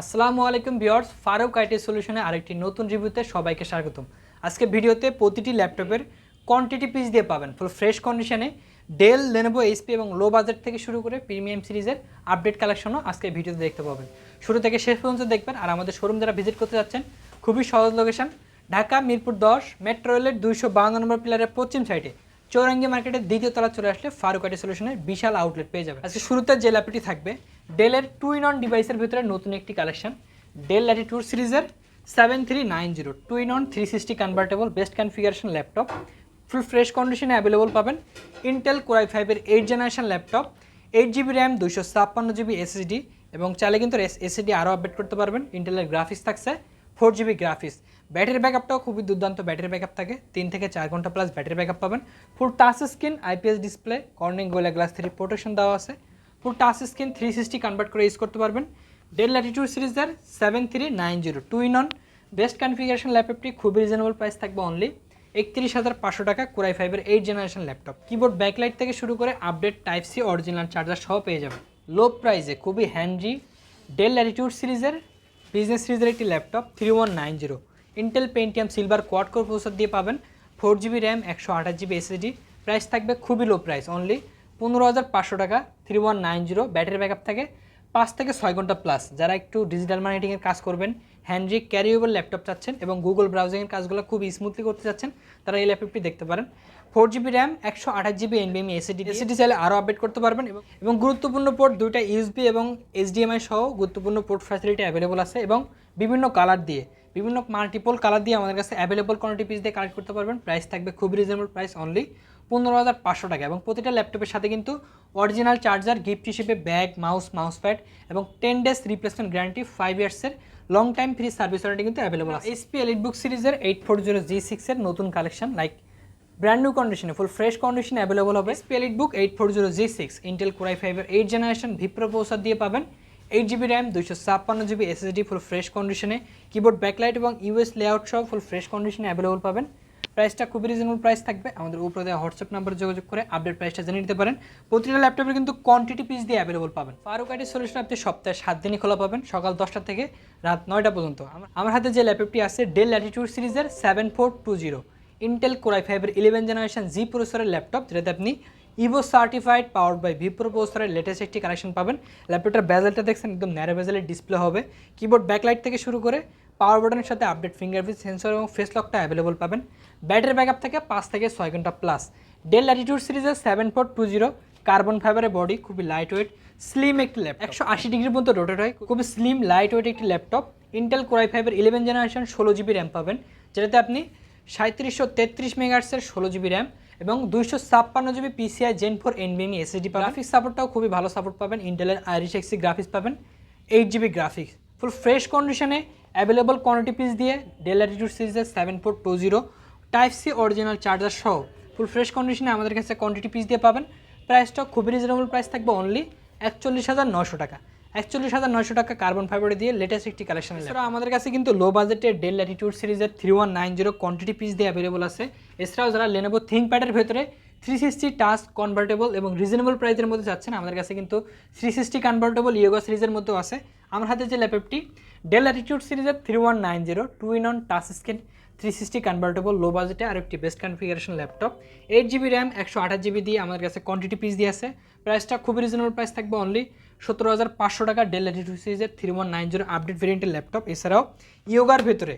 আসসালামু আলাইকুম viewers, Faruk IT সলিউশনে আরেকটি নতুন রিভিউতে সবাইকে স্বাগতম। আজকে ভিডিওতে প্রতিটি ল্যাপটপের কোয়ান্টিটি পিস দিয়ে পাবেন। ফুল ফ্রেশ কন্ডিশনে ডেল লেনোভো এইচপি এবং লো বাজেট থেকে শুরু করে প্রিমিয়াম সিরিজের আপডেট কালেকশনও আজকে ভিডিওতে দেখতে পাবেন। শুরু থেকে শেষ পর্যন্ত দেখবেন আর আমাদের শোরুম যারা ভিজিট করতে যাচ্ছেন, খুবই সহজ লোকেশন ঢাকা, মিরপুর দশ মেট্রো রেলের দুইশো বাউন্ন নম্বর পিলারের পশ্চিম সাইডে চৌরাঙ্গি মার্কেটের দ্বিতীয় তলা চলে আসলে ফারুক আইটি সলিউশনের বিশাল আউটলেট পেয়ে যাবে। আজকে শুরুতে যে ল্যাপটপটি থাকবে ডেলের টু ইন অন ডিভাইসের ভিতরে নতুন একটি কালেকশন ডেল ল্যাটিটিউড সিরিজের seven three nine zero two in one three sixty convertible best configuration laptop full fresh কন্ডিশনে অ্যাভেলেবল পাবেন। ইন্টেল কোরাই ফাইভের eight generation laptop eight GB RAM দুশো ছাপ্পান্ন জিবি এসএসডি এবং চাইলে কিন্তু এসএসডি আরও আপডেট করতে পারবেন। ইন্টেলের গ্রাফিক্স থাকছে ফোর জিবি গ্রাফিক্স ব্যাটারি ব্যাকআপটাও খুবই দুর্দান্ত ব্যাটারি ব্যাকআপ থাকে। তিন থেকে চার ঘণ্টা প্লাস ব্যাটারি ব্যাকআপ পাবেন। Full touch screen IPS display Corning Gorilla glass three protection দেওয়া আছে। Full touch screen three sixty convert করে ইউজ করতে পারবেন। ডেল ল্যাটিটিউড সিরিজের seven three nine zero two in one best configuration ল্যাপটপটি খুবই reasonable price থাকবে অনলি একত্রিশ হাজার পাঁচশো টাকা কোরাই ফাইভের eight generation laptop keyboard backlight থেকে শুরু করে update type C original charger সহ পেয়ে যাবেন। লো প্রাইসে খুবই হ্যান্ডি ডেল ল্যাটিটিউড সিরিজের বিজনেস সিরিজের একটি laptop three one nine zero Intel Pentium silver quad core processor দিয়ে পাবেন ফোর জিবি র্যাম একশো আঠাশ জিবি এসএসডি প্রাইস থাকবে খুবই লো প্রাইস অনলি পনেরো হাজার পাঁচশো টাকা three one nine zero battery backup থাকে। পাঁচ থেকে ছয় ঘণ্টা প্লাস যারা একটু ডিজিটাল মার্কেটিংয়ের কাজ করবেন হ্যান্ড্রিক ক্যারিয়েবল ল্যাপটপ চাচ্ছেন এবং গুগল ব্রাউজিংয়ের কাজগুলো খুব স্মুথলি করতে চাচ্ছেন, তারা এই ল্যাপটপটি দেখতে পারেন। ফোর জিবি র্যাম একশো আঠাশ জিবি এনবিএমি এসএডি এসএডি চাইলে আরও আপডেট করতে পারবেন এবং গুরুত্বপূর্ণ পোর্ট দুইটা ইউএসবি এবং এইচডিএমআই সহ গুরুত্বপূর্ণ পোর্ট ফ্যাসিলিটি অ্যাভেলেবল আছে এবং বিভিন্ন কালার দিয়ে। বিভিন্ন মাল্টিপল কালার দিয়ে আমাদের কাছে অ্যাভেলেবল কোয়ান্টিটি পিস দিয়ে কালেক্ট করতে পারবেন। প্রাইস থাকবে খুবই রিজনেবল প্রাইস অনলি পনেরো হাজার পাঁচশো টাকা এবং প্রতিটা ল্যাপটপের সাথে কিন্তু অরিজিনাল চার্জার গিফট হিসেবে ব্যাগ মাউস মাউস প্যাড এবং ten days replacement guarantee five ইয়ার্সের long time free service warranty কিন্তু অ্যাভেলেবল আছে। এসপি এলিট বুক সিরিজের এইট ফোর জিরো জি সিক্সের নতুন কালেকশন লাইক ব্র্যান্ড নিউ কন্ডিশনে ফুল ফ্রেশ কন্ডিশনে অ্যাভেলেবল হবে। HP EliteBook eight four zero G six Intel Core i ফাইভের eight generation vPro processor দিয়ে পাবেন। এইট জিবি র্যাম দুইশো ছাপ্পান্ন জিবি এসএসডি ফুল ফ্রেশ কন্ডিশনে কিবোর্ড ব্যাকলাইট এবং ইউএস লেআউট সহ ফুল ফ্রেশ কন্ডিশনে অ্যাভেলেবল পাবেন। প্রাইসটা খুবই রিজনেবল প্রাইস থাকবে। আমাদের উপরে দেওয়া হোয়াটসঅ্যাপ নাম্বারে যোগাযোগ করে আপডেট প্রাইসটা জেনে নিতে পারেন। প্রতিটা ল্যাপটপে কিন্তু কোয়ান্টিটি পিস দিয়ে অ্যাভেলেবল পাবেন। ফারুক আইটি সলিউশন আপনি সপ্তাহে সাত দিনই খোলা পাবেন, সকাল দশটা থেকে রাত নয়টা পর্যন্ত। আমার হাতে যে ল্যাপটপটি আছে ডেল ল্যাটিটিউড সিরিজের seven four two zero Intel Core i ফাইভের ইলেভেন জেনারেশন জি প্রসেসরের ল্যাপটপ যেটাতে আপনি Evo certified power by vPro প্রসেসরের লেটেস্ট একটি কালেকশন পাবেন। ল্যাপটপটার বেজেলটা দেখছেন, একদম ন্যারো বেজেলের ডিসপ্লে হবে। কিবোর্ড ব্যাকলাইট থেকে শুরু করে পাওয়ার বাটনের সাথে আপডেট ফিঙ্গারপ্রিন্ট সেন্সর এবং ফেস লকটা অ্যাভেলেবল পাবেন। ব্যাটারি ব্যাকআপ থেকে পাঁচ থেকে ছয় ঘণ্টা প্লাস ডেল ল্যাটিটিউড সিরিজের seven four two zero carbon ফাইবারের বডি খুবই লাইট ওয়েট স্লিম একটি ল্যাপটপ একশো আশি ডিগ্রির মতো রোটেট হয়, খুবই স্লিম লাইট ওয়েট একটি ল্যাপটপ ইন্টেল কোরাই ফাইভের ইলেভেন জেনারেশন ষোলো জিবি র্যাম পাবেন। যেটাতে আপনি সাঁত্রিশশো তেত্রিশ মেগার্সের ষোলো জিবি র্যাম এবং দুইশো ছাপ্পান্ন জিবি পিসিআই জেন ফোর এনবিএমি এসএসডি পাবেন। গ্রাফিক্স সাপোর্টটাও খুবই ভালো সাপোর্ট পাবেন। ইন্টেলের আইরিশ এক্সি গ্রাফিক্স পাবেন। Eight GB graphics full fresh কন্ডিশনে অ্যাভেলেবল কোয়ান্টিটি পিস দিয়ে ডেল অ্যাটিটিউড সিরিজের seven four two zero type C original charger সহ ফুল ফ্রেশ কন্ডিশনে আমাদের কাছে কোয়ান্টিটি পিস দিয়ে পাবেন। প্রাইসটা খুবই রিজনেবল প্রাইস থাকবে অনলি একচল্লিশ হাজার নশো টাকা। একচল্লিশ হাজার নয়শো টাকা কার্বন ফাইবার দিয়ে লেটেস্ট একটি কালেকশন এছাড়া আমাদের কাছে কিন্তু লো বাজেটের ডেল ল্যাটিটিউড সিরিজের three one nine zero quantity piece দিয়ে অ্যাভেলেবল আছে। এছাড়াও যারা লেনোভো থিঙ্কপ্যাডের ভেতরে থ্রি সিক্সটি টাচ কনভার্টেবল এবং রিজনেবল প্রাইসের মধ্যে যাচ্ছেন, আমাদের কাছে কিন্তু থ্রি সিক্সটি কনভার্টেবল ইয়োগা সিরিজের মধ্যেও আছে। আমার হাতে যে ল্যাপটপটি ডেল অ্যাটিটিউড সিরিজের three one nine zero two in one touch screen three sixty convertible low বাজেটে আর একটি best configuration laptop eight GB RAM একশো আঠাশ জিবি দিয়ে আমাদের কাছে কোয়ান্টিটি পিস দিয়ে আছে। প্রাইসটা খুবই রিজনেবল প্রাইস থাকবে অনলি সতেরো হাজার পাঁচশো টাকা ডেল ল্যাটিটিউড সিরিজের three one nine zero update ভেরিয়েন্টের ল্যাপটপ এছাড়াও ইয়োগার ভেতরে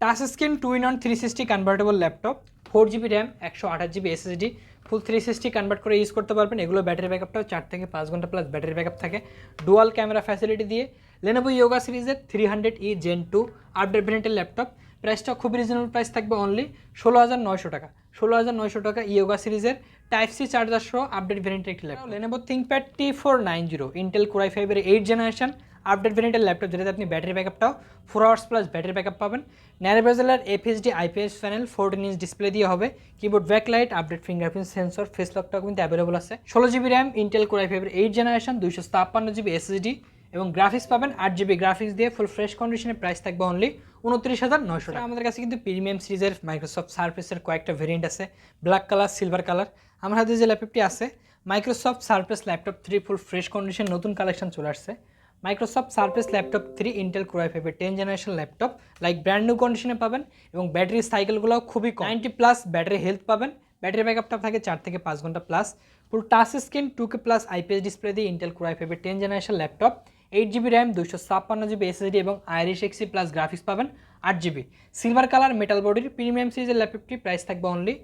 touch screen two in one three sixty convertible laptop four GB RAM একশো আঠাশ GB SSD full three sixty convert করে ইউজ করতে পারবেন। এগুলো ব্যাটারি ব্যাকআপটাও চার থেকে পাঁচ ঘণ্টা প্লাস ব্যাটারি ব্যাকআপ থাকে। ডুয়াল ক্যামেরা ফ্যাসিলিটি দিয়ে লেনোভো ইয়োগা সিরিজের three hundred e gen two update ভেরিয়েন্টের ল্যাপটপ প্রাইসটা খুব রিজনেবল প্রাইস থাকবে অনলি ষোলো হাজার নয়শো টাকা। ষোলো হাজার নয়শো টাকা ইয়োগা সিরিজের টাইপ সি চার্জার আপডেট ভেরিয়েন্টের একটি laptop Lenovo ThinkPad T four nine zero Intel core i ফাইভের এইট জেনারেশন আপডেট ভেরিয়েন্টের ল্যাপটপ যেটাতে আপনি battery ব্যাকআপটাও four hours plus battery backup পাবেন। ন্যারোবেজেলার FHD IPS panel fourteen inch display দিয়ে হবে। Keyboard backlight update fingerprint sensor face লকটাও কিন্তু available আছে। ষোলো GB RAM Intel core i ফাইভের এইট জেনারেশন দুইশো ছাপ্পান্ন জিবি এসএসডি এবং গ্রাফিক্স পাবেন। আট জিবি গ্রাফিক্স দিয়ে ফুল ফ্রেশ কন্ডিশনের প্রাইস থাকবে অনলি উনত্রিশ হাজার নয়শো টাকা। আমাদের কাছে কিন্তু প্রিমিয়াম সিরিজের মাইক্রোসফট সার্ফেসের কয়েকটা ভেরিয়েন্ট আছে। ব্ল্যাক কালার সিলভার কালার আমার হাতে যে ল্যাপটপটি আছে Microsoft Surface laptop three full fresh condition নতুন কালেকশন চলে আসছে। Microsoft Surface laptop three Intel core i ফাইভের ten generation laptop like brand new কন্ডিশনে পাবেন এবং ব্যাটারি সাইকেলগুলোও খুবই নাইনটি প্লাস ব্যাটারি হেলথ পাবেন। ব্যাটারি ব্যাকআপটা থাকে চার থেকে পাঁচ ঘণ্টা প্লাস পুরো touch screen two K plus IPS display দিয়ে ইন্টেল ক্রোয়াই ফাইভের ten generation laptop eight GB RAM দুশো ছাপ্পান্ন জিবি এসএসডি এবং আইরিশ এক্সি প্লাস গ্রাফিক্স পাবেন, আট জিবি সিলভার কালার মেটাল বডির প্রিমিয়াম সিরিজের ল্যাপটপটি প্রাইস থাকবে অনলি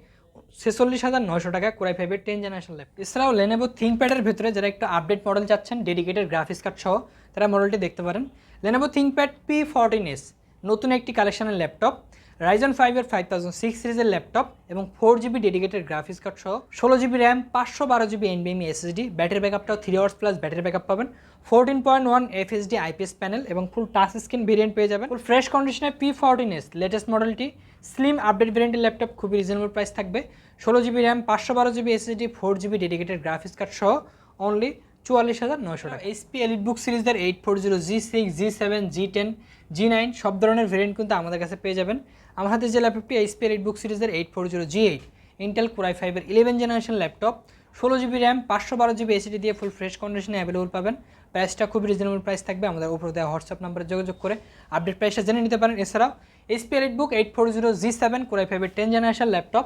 ছেচল্লিশ হাজার নয়শো টাকা কোরাই ফাইভের টেন জেনারেশন ল্যাপটপ এছাড়াও লেনেভো থিঙ্কপ্যাডের ভেতরে যারা একটু আপডেট মডেল চাচ্ছেন ডেডিকেটেড গ্রাফিক্স কার্ড সহ, তারা মডেলটি দেখতে পারেন। Lenovo ThinkPad P fourteen S নতুন একটি কালেকশনের ল্যাপটপ রাইজন ফাইভের ফাইভ থাউজেন্ড সিক্স সিরিজের ল্যাপটপ এবং four GB dedicated graphics card সহ ষোলো জিবি র্যাম পাঁচশো বারো জিবি এনবিএমই SSD battery ব্যাকআপটাও three hours plus battery backup পাবেন। Fourteen point one FHD IPS panel এবং ফুল টাচ স্ক্রিন ভেরিয়েন্ট পেয়ে যাবেন। ফুল ফ্রেশ কন্ডিশনে পি ফোরটিন এস লেটেস্ট মডেলটি স্লিম আপডেট ভেরিয়েন্টের ল্যাপটপ খুবই রিজনেবল প্রাইস থাকবে। ষোলো জিবি র্যাম পাঁচশো বারো GB SSD four GB dedicated graphics card সহ অনলি চুয়াল্লিশ হাজার নয়শো টাকা। এসপি এলিট বুক সিরিজের eight four zero G six G seven G ten G nine সব ধরনের ভেরিয়েন্ট কিন্তু আমাদের কাছে পেয়ে যাবেন। আমার হাতে যে ল্যাপটপটি এইচপি এলিট বুক সিরিজের eight four zero G eight Intel core i ফাইভের ইলেভেন জেনারেশন ল্যাপটপ ষোলো জিবি র্যাম পাঁচশো বারো জিবি এসিডি দিয়ে ফুল ফ্রেশ কন্ডিশনে অ্যাভেলেবল পাবেন। প্রাইসটা খুবই রিজনেবল প্রাইস থাকবে আমাদের উপর দেওয়া হোয়াটসঅ্যাপ নাম্বারে যোগাযোগ করে আপডেট প্রাইসটা জেনে নিতে পারেন। এছাড়াও HP Elite Book eight four zero G seven core i ফাইভের টেন জেনারেশন ল্যাপটপ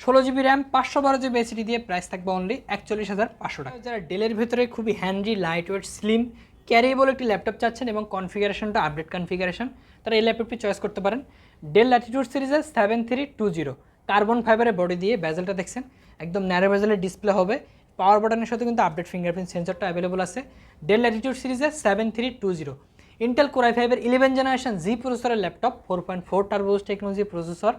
ষোলো জিবি র্যাম পাঁচশো বারো জিবি এসিডি দিয়ে প্রাইস থাকবে অনলি একচল্লিশ হাজার পাঁচশো টাকা। যারা ডেলের ভেতরে খুবই handy light weight slim carriable একটি ল্যাপটপ চাচ্ছেন এবং কনফিগারেশনটা আপডেট কনফিগারেশন তারা এই ল্যাপটপটি চয়েস করতে পারেন। ডেল ল্যাটিটিউড সিরিজের seven three two zero carbon ফাইবারের বডি দিয়ে বেজেলটা দেখছেন। একদম ন্যারো বেজেলের ডিসপ্লে হবে। পাওয়ার বাটনের সাথে কিন্তু আপডেট ফিঙ্গারপ্রিন্ট সেন্সরটা অ্যাভেলেবল আছে। ডেল ল্যাটিটিউড সিরিজের seven three two zero Intel core i ফাইভের ইলেভেন জেনারেশন জি প্রসেসরের laptop four point four turbos technology processor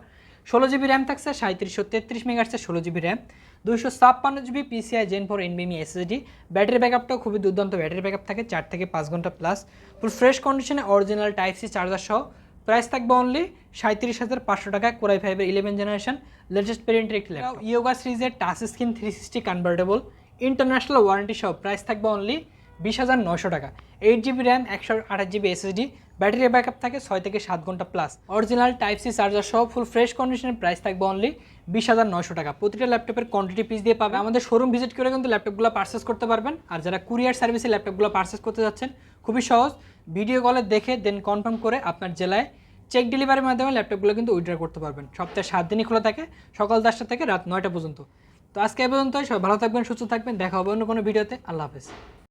ষোলো জিবি র্যাম থাকছে সাঁত্রিশশো তেত্রিশ মেগাহার্সের ষোলো জিবি র্যাম, দুইশো ছাপ্পান্ন জিবি পিসিআই জেন ফোর এনবিএমি এসএসডি ব্যাটারি ব্যাকআপটাও খুবই দুর্দান্ত, ব্যাটারি ব্যাকআপ থাকে চার থেকে পাঁচ ঘণ্টা প্লাস ফুল ফ্রেশ কন্ডিশনে অরিজিনাল টাইপ সি চার্জার সহ। প্রাইস থাকবে অনলি সাঁত্রিশ হাজার পাঁচশো টাকা কোরাই ফাইভের ইলেভেন জেনারেশন লেটেস্ট ভেরিয়েন্টের একটি ইয়োগা সিরিজের touch screen three sixty convertible international warranty সহ প্রাইস থাকবে অনলি বিশ হাজার নয়শো টাকা। এইট জিবি র্যাম একশো আঠাশ জিবি এসএসডি ব্যাটারি ব্যাকআপ থাকে ছয় থেকে সাত ঘণ্টা plus original type C charger সহ ফুল ফ্রেশ কন্ডিশনের প্রাইস থাকবে অনলি বিশ হাজার নয়শো টাকা। প্রতিটা ল্যাপটপের কোয়ান্টিটি পিস দিয়ে পাবে আমাদের শোরুম ভিজিট করে কিন্তু ল্যাপটপগুলো পার্সেস করতে পারবেন। আর যারা কুরিয়ার সার্ভিসে ল্যাপটপগুলো পার্চেস করতে যাচ্ছেন, খুবই সহজ। ভিডিও কলে দেখে দেন কনফার্ম করে আপনার জেলায় চেক ডেলিভারির মাধ্যমে ল্যাপটপগুলো কিন্তু উইড্রা করতে পারবেন। সপ্তাহে সাত দিনই খোলা থাকে, সকাল দশটা থেকে রাত নয়টা পর্যন্ত। তো আজকে এ পর্যন্ত সবাই ভালো থাকবেন, সুস্থ থাকবেন। দেখা হবে অন্য কোনো ভিডিওতে। আল্লাহ হাফেজ।